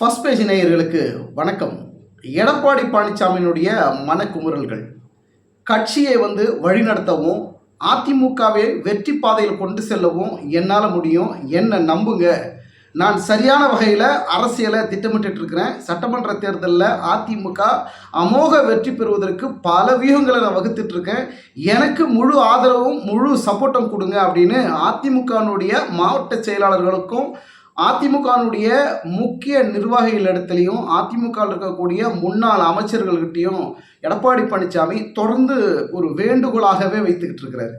First page நேயர்களுக்கு வணக்கம். எடப்பாடி பழனிசாமியினுடைய மனக்குமுறல்கள். கட்சியை வந்து வழிநடத்தவும் அதிமுகவை வெற்றி பாதையில் கொண்டு செல்லவும் என்னால் முடியும் என்ன நம்புங்க. நான் சரியான வகையில் அரசியலை திட்டமிட்டு இருக்கிறேன் சட்டமன்ற தேர்தலில் அதிமுக அமோக வெற்றி பெறுவதற்கு பல வியூகங்களை நான் வகுத்துட்ருக்கேன் எனக்கு முழு ஆதரவும் முழு சப்போர்ட்டும் கொடுங்க அப்படின்னு அதிமுகனுடைய மாவட்ட செயலாளர்களுக்கும் அதிமுகனுடைய முக்கிய நிர்வாகிகள் இடத்துலையும் அதிமுகவில் இருக்கக்கூடிய முன்னாள் அமைச்சர்கள்கிட்டையும் எடப்பாடி பழனிசாமி தொடர்ந்து ஒரு வேண்டுகோளாகவே வைத்துக்கிட்டு இருக்கிறாரு.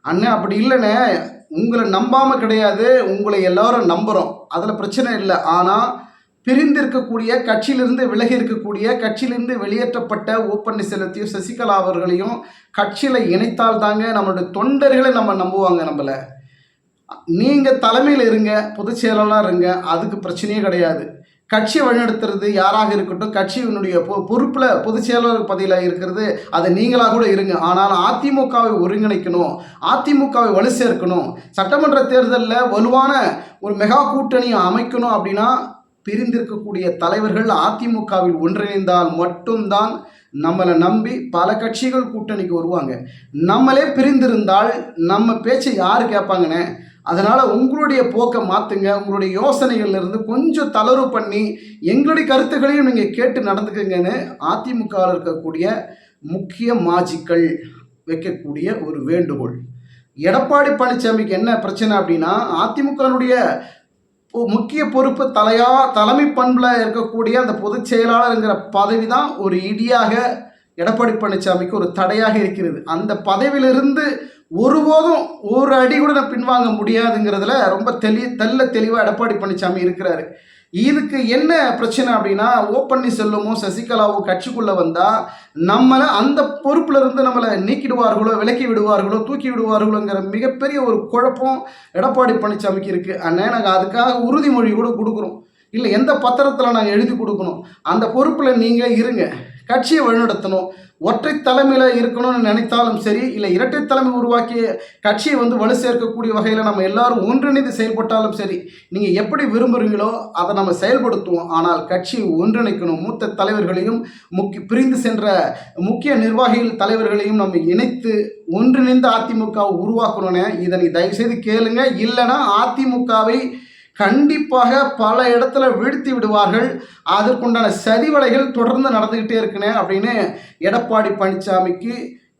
அண்ணன் அப்படி இல்லைண்ணே. உங்களை நம்பாமல் கிடையாது. உங்களை எல்லாரும் நம்புகிறோம் அதில் பிரச்சனை இல்லை. ஆனால் பிரிந்து இருக்கக்கூடிய கட்சியிலிருந்து விலகி இருக்கக்கூடிய கட்சியிலிருந்து வெளியேற்றப்பட்ட ஓ பன்னீர்செல்வத்தையும் சசிகலா அவர்களையும் கட்சியில் இணைத்தால் தாங்க நம்மளுடைய தொண்டர்களை நம்ம நம்புவாங்க நம்மளை. நீங்கள் தலைமையில் இருங்க பொதுச் செயலாளராக இருங்க அதுக்கு பிரச்சனையே கிடையாது. கட்சியை வழிநடத்துறது யாராக இருக்கட்டும் கட்சியினுடைய பொ பொறுப்பில் பொதுச் செயலாளர் பதவியில் இருக்கிறது அது நீங்களாக கூட இருங்க. ஆனால் அதிமுகவை ஒருங்கிணைக்கணும் அதிமுகவை வலு சேர்க்கணும். சட்டமன்ற தேர்தலில் வலுவான ஒரு மெகா கூட்டணியை அமைக்கணும் அப்படின்னா பிரிந்திருக்கக்கூடிய தலைவர்கள் அதிமுகவில் ஒன்றிணைந்தால் மட்டும்தான் நம்மளை நம்பி பல கட்சிகள் கூட்டணிக்கு வருவாங்க. நம்மளே பிரிந்திருந்தால் நம்ம பேச்சை யார் கேட்பாங்கன்னு அதனால் உங்களுடைய போக்கை மாற்றுங்க உங்களுடைய யோசனைகள்லேருந்து கொஞ்சம் தளர்வு பண்ணி எங்களுடைய கருத்துக்களையும் நீங்கள் கேட்டு நடந்துக்குங்கன்னு அதிமுகவில் இருக்கக்கூடிய முக்கிய மாஜிக்கள் வைக்கக்கூடிய ஒரு வேண்டுகோள். எடப்பாடி பழனிசாமிக்கு என்ன பிரச்சனை அப்படின்னா அதிமுகனுடைய முக்கிய பொறுப்பு தலையா தலைமை பண்பில் இருக்கக்கூடிய அந்த பொதுச் செயலாளருங்கிற பதவி தான் ஒரு இடியாக எடப்பாடி பழனிசாமிக்கு ஒரு தடையாக இருக்கிறது. அந்த பதவியிலிருந்து ஒருபோதும் ஒரு அடி கூட நான் பின்வாங்க முடியாதுங்கிறதுல ரொம்ப தெளி தெல்ல தெளிவாக எடப்பாடி பழனிசாமி இருக்கிறாரு. இதுக்கு என்ன பிரச்சனை அப்படின்னா ஓ பன்னீர்செல்வமும் சசிகலாவும் கட்சிக்குள்ளே வந்தால் நம்மளை அந்த பொறுப்பில் இருந்து நம்மளை நீக்கிடுவார்களோ விலக்கி விடுவார்களோ தூக்கி விடுவார்களோங்கிற மிகப்பெரிய ஒரு குழப்பம் எடப்பாடி பழனிசாமிக்கு இருக்குது அண்ணே நாங்கள் அதுக்காக உறுதிமொழி கூட கொடுக்குறோம். இல்லை எந்த பத்திரத்தில் நாங்கள் எழுதி கொடுக்கணும்? அந்த பொறுப்பில் நீங்கள் இருங்க. கட்சியை வழிநடத்தணும். ஒற்றை தலைமையில் இருக்கணும்னு நினைத்தாலும் சரி இல்லை இரட்டை தலைமை உருவாக்கி கட்சியை வந்து வலு சேர்க்கக்கூடிய வகையில் நம்ம எல்லாரும் ஒன்றிணைந்து செயல்பட்டாலும் சரி நீங்கள் எப்படி விரும்புகிறீங்களோ அதை நம்ம செயல்படுத்துவோம். ஆனால் கட்சியை ஒன்றிணைக்கணும். மூத்த தலைவர்களையும் முக்கிய பிரிந்து சென்ற முக்கிய நிர்வாகிகள் தலைவர்களையும் நம்ம இணைத்து ஒன்றிணைந்து அதிமுகவை உருவாக்கணும்னு இதை நீ தயவுசெய்து கேளுங்க. இல்லைன்னா அதிமுகவை கண்டிப்பாக பல இடத்துல வீழ்த்தி விடுவார்கள். அதற்குண்டான சதிவலைகள் தொடர்ந்து நடந்துக்கிட்டே இருக்குனே அப்படின்னு எடப்பாடி பழனிசாமிக்கு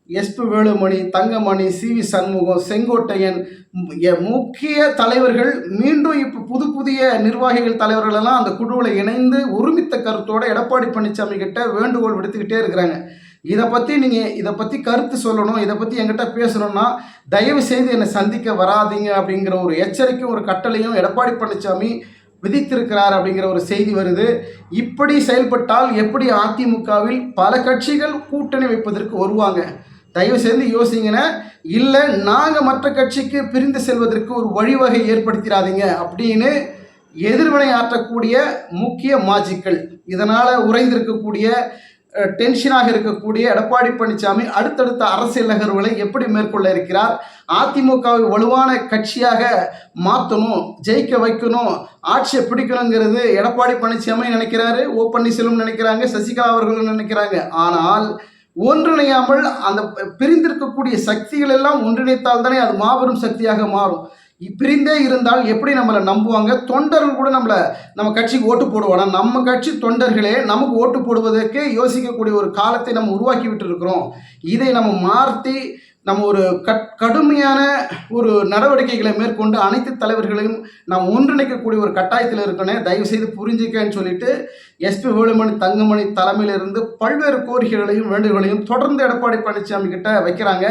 S P Velumani Thangamani C V Shanmugam Sengottaiyan எ- முக்கிய தலைவர்கள் மீண்டும் இப்போ புது புதிய நிர்வாகிகள் தலைவர்கள் எல்லாம் அந்த குழுவில் இணைந்து ஒருமித்த கருத்தோடு எடப்பாடி பழனிசாமி கிட்ட வேண்டுகோள் விடுத்துக்கிட்டே இருக்கிறாங்க. இதை பற்றி நீங்கள் இதை பற்றி கருத்து சொல்லணும் இதை பற்றி என்கிட்ட பேசணும்னா தயவு செய்து என்னை சந்திக்க வராதீங்க அப்படிங்கிற ஒரு எச்சரிக்கையும் ஒரு கட்டளையும் எடப்பாடி பழனிசாமி விதித்திருக்கிறார் அப்படிங்கிற ஒரு செய்தி வருது. இப்படி செயல்பட்டால் எப்படி அதிமுகவில் பல கட்சிகள் கூட்டணி வைப்பதற்கு வருவாங்க? தயவு செய்து யோசிங்கன்னா இல்லை நாங்கள் மற்ற கட்சிக்கு பிரிந்து செல்வதற்கு ஒரு வழிவகை ஏற்படுத்திடாதீங்க அப்படின்னு எதிர்வினை ஆற்றக்கூடிய முக்கிய மாஜிக்கள் இதனால் உறைந்திருக்கக்கூடிய டென்ஷனாக இருக்கக்கூடிய எடப்பாடி பழனிசாமி அடுத்தடுத்த அரசியல் நகர்வுகளை எப்படி மேற்கொள்ள இருக்கிறார்? அதிமுகவை வலுவான கட்சியாக மாற்றணும் ஜெயிக்க வைக்கணும் ஆட்சியை பிடிக்கணுங்கிறது எடப்பாடி பழனிசாமி நினைக்கிறாரு ஓ பன்னீர்செல்வம் நினைக்கிறாங்க சசிகலா அவர்களும் நினைக்கிறாங்க. ஆனால் ஒன்றிணையாமல் அந்த பிரிந்திருக்கக்கூடிய சக்திகள் எல்லாம் ஒன்றிணைத்தால் தானே அது மாபெரும் சக்தியாக மாறும். இ- பிரிந்தே இருந்தால் எப்படி நம்மளை நம்புவாங்க? தொண்டர்கள் கூட நம்மளை நம்ம கட்சிக்கு ஓட்டு போடுவானா நம்ம கட்சி தொண்டர்களே நமக்கு ஓட்டு போடுவதற்கு யோசிக்கக்கூடிய ஒரு காலத்தை நம்ம உருவாக்கி விட்டு இருக்கிறோம் இதை நம்ம மாற்றி நம்ம ஒரு கட் கடுமையான ஒரு நடவடிக்கைகளை மேற்கொண்டு அனைத்து தலைவர்களையும் நாம் ஒன்றிணைக்கக்கூடிய ஒரு கட்டாயத்தில் இருக்கணும். தயவு செய்து புரிஞ்சுக்கன்னு சொல்லிட்டு எஸ்பி வேலுமணி தங்கமணி தலைமையிலிருந்து பல்வேறு கோரிக்கைகளையும் வேண்டுகோளையும் தொடர்ந்து எடப்பாடி பழனிசாமி கிட்ட வைக்கிறாங்க.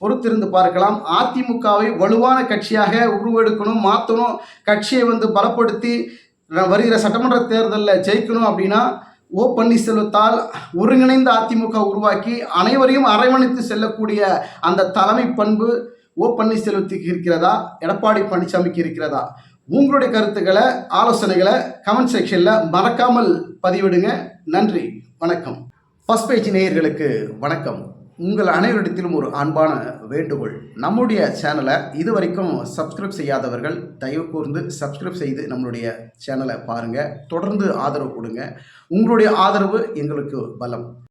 பொறுத்திருந்து பார்க்கலாம். அதிமுகவை வலுவான கட்சியாக உருவெடுக்கணும் மாற்றணும் கட்சியை வந்து பலப்படுத்தி வருகிற சட்டமன்ற தேர்தலில் ஜெயிக்கணும் அப்படின்னா ஓ பன்னீர்செல்வத்தால் ஒருங்கிணைந்த அதிமுக உருவாக்கி அனைவரையும் அரவணைத்து செல்லக்கூடிய அந்த தலைமை பண்பு ஓ பன்னீர்செல்வத்துக்கு இருக்கிறதா? எடப்பாடி பழனிசாமிக்கு இருக்கிறதா? உங்களுடைய கருத்துக்களை ஆலோசனைகளை கமெண்ட் செக்ஷனில் மறக்காமல் பதிவிடுங்க. நன்றி வணக்கம். ஃபஸ்ட் பேஜ் நேயர்களுக்கு வணக்கம். உங்கள் அனைவரிடத்திலும் ஒரு அன்பான வேண்டுகோள். நம்முடைய சேனலை இது வரைக்கும் சப்ஸ்கிரைப் செய்யாதவர்கள் தயவு கூர்ந்து சப்ஸ்கிரைப் செய்து நம்மளுடைய சேனலை பாருங்கள் தொடர்ந்து ஆதரவு கொடுங்க. உங்களுடைய ஆதரவு எங்களுக்கு பலம்.